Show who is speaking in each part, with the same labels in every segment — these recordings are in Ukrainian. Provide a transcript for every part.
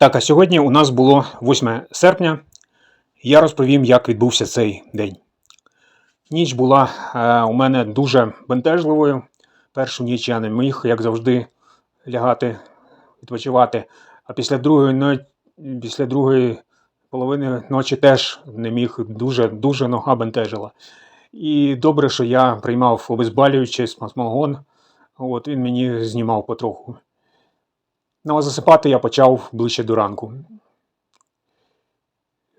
Speaker 1: Так, а сьогодні у нас було 8 серпня. Я розповім, як відбувся цей день. Ніч була е, у мене дуже бентежливою. Першу ніч я не міг, як завжди, лягати, відпочивати. А після другої, но... після другої половини ночі теж не міг, дуже, дуже нога бентежила. І добре, що я приймав обезболюючий смазмогон. От він мені знімав потроху. Ну, а засипати я почав ближче до ранку.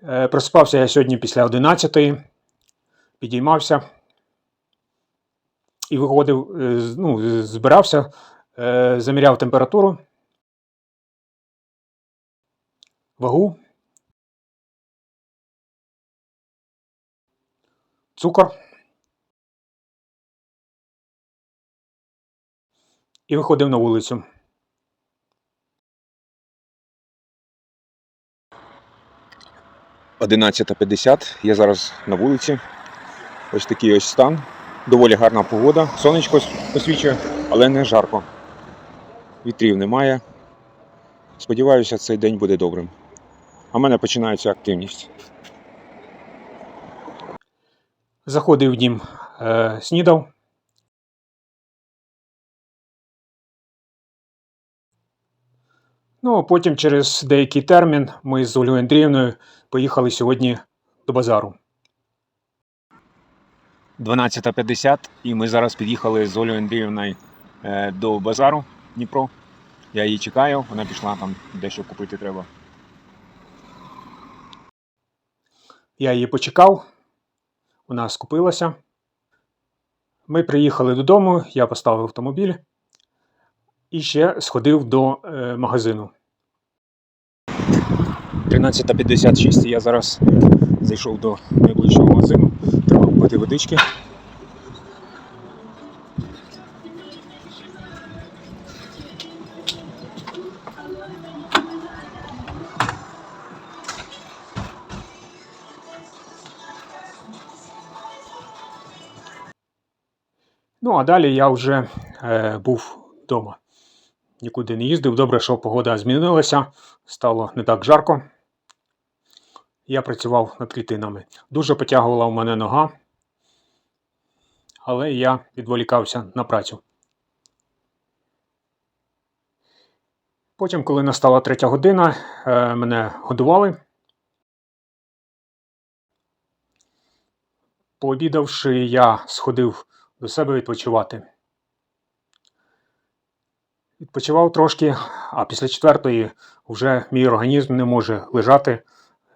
Speaker 1: Е, Просипався я сьогодні після 11 підіймався і виходив, е, ну, збирався, е, заміряв температуру, вагу, цукор. І виходив на вулицю.
Speaker 2: Одинадцята 50. Я зараз на вулиці. Ось такий ось стан. Доволі гарна погода. Сонечко освічує, але не жарко. Вітрів немає. Сподіваюся, цей день буде добрим. А в мене починається активність.
Speaker 1: Заходив в дім, е, снідав. Ну, а потім через деякий термін ми з Ольгою Андріївною поїхали сьогодні до базару.
Speaker 2: 12.50 і ми зараз під'їхали з Олею Андріївною е, до базару Дніпро. Я її чекаю, вона пішла там дещо купити треба.
Speaker 1: Я її почекав, вона скупилася. Ми приїхали додому, я поставив автомобіль і ще сходив до е, магазину.
Speaker 2: 13.56 я зараз зайшов до найближчого магазину. Треба купити водички.
Speaker 1: Ну, а далі я вже е, був вдома. Нікуди не їздив. Добре, що погода змінилася, стало не так жарко. Я працював над клітинами. Дуже потягувала у мене нога, але я відволікався на працю. Потім, коли настала третя година, е, мене годували. Пообідавши, я сходив до себе відпочивати. Відпочивав трошки, а після четвертої вже мій організм не може лежати,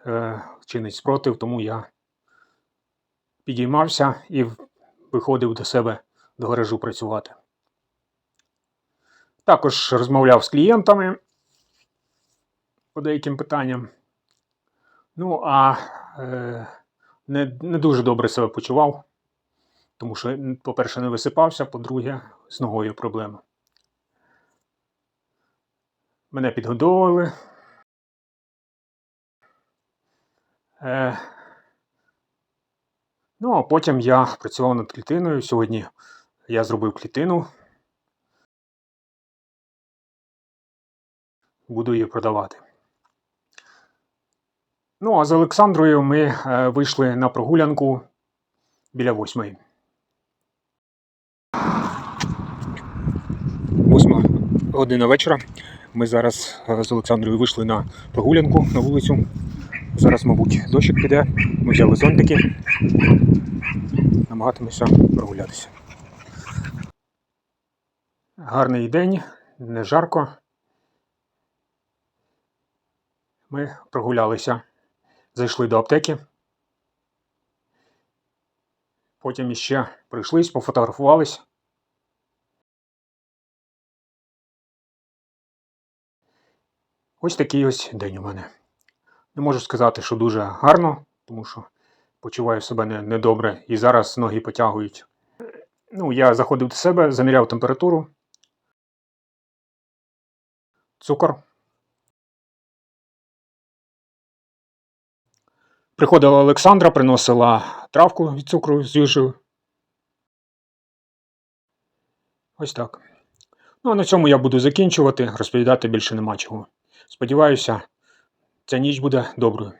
Speaker 1: е, чинить спротив, тому я підіймався і виходив до себе до гаражу працювати. Також розмовляв з клієнтами по деяким питанням. Ну, а е, не, не дуже добре себе почував, тому що, по-перше, не висипався, по-друге, з ногою проблема. Мене підгодовували. Е, ну, а потім я працював над клітиною. Сьогодні я зробив клітину. Буду її продавати. Ну, а з Олександрою ми е, вийшли на прогулянку біля восьмої.
Speaker 2: Восьма година вечора. Ми зараз е, з Олександрою вийшли на прогулянку на вулицю. Зараз, мабуть, дощик піде. Ми взяли зонтики. Намагатимося прогулятися.
Speaker 1: Гарний день, не жарко. Ми прогулялися, зайшли до аптеки. Потім іще прийшлись, пофотографувались. Ось такий ось день у мене. Не можу сказати, що дуже гарно, тому що почуваю себе недобре і зараз ноги потягують. Ну, я заходив до себе, заміряв температуру, цукор. Приходила Олександра, приносила травку від цукру з їжею. Ось так. Ну, а на цьому я буду закінчувати, розповідати більше нема чого. Сподіваюся, ця ніч буде доброю.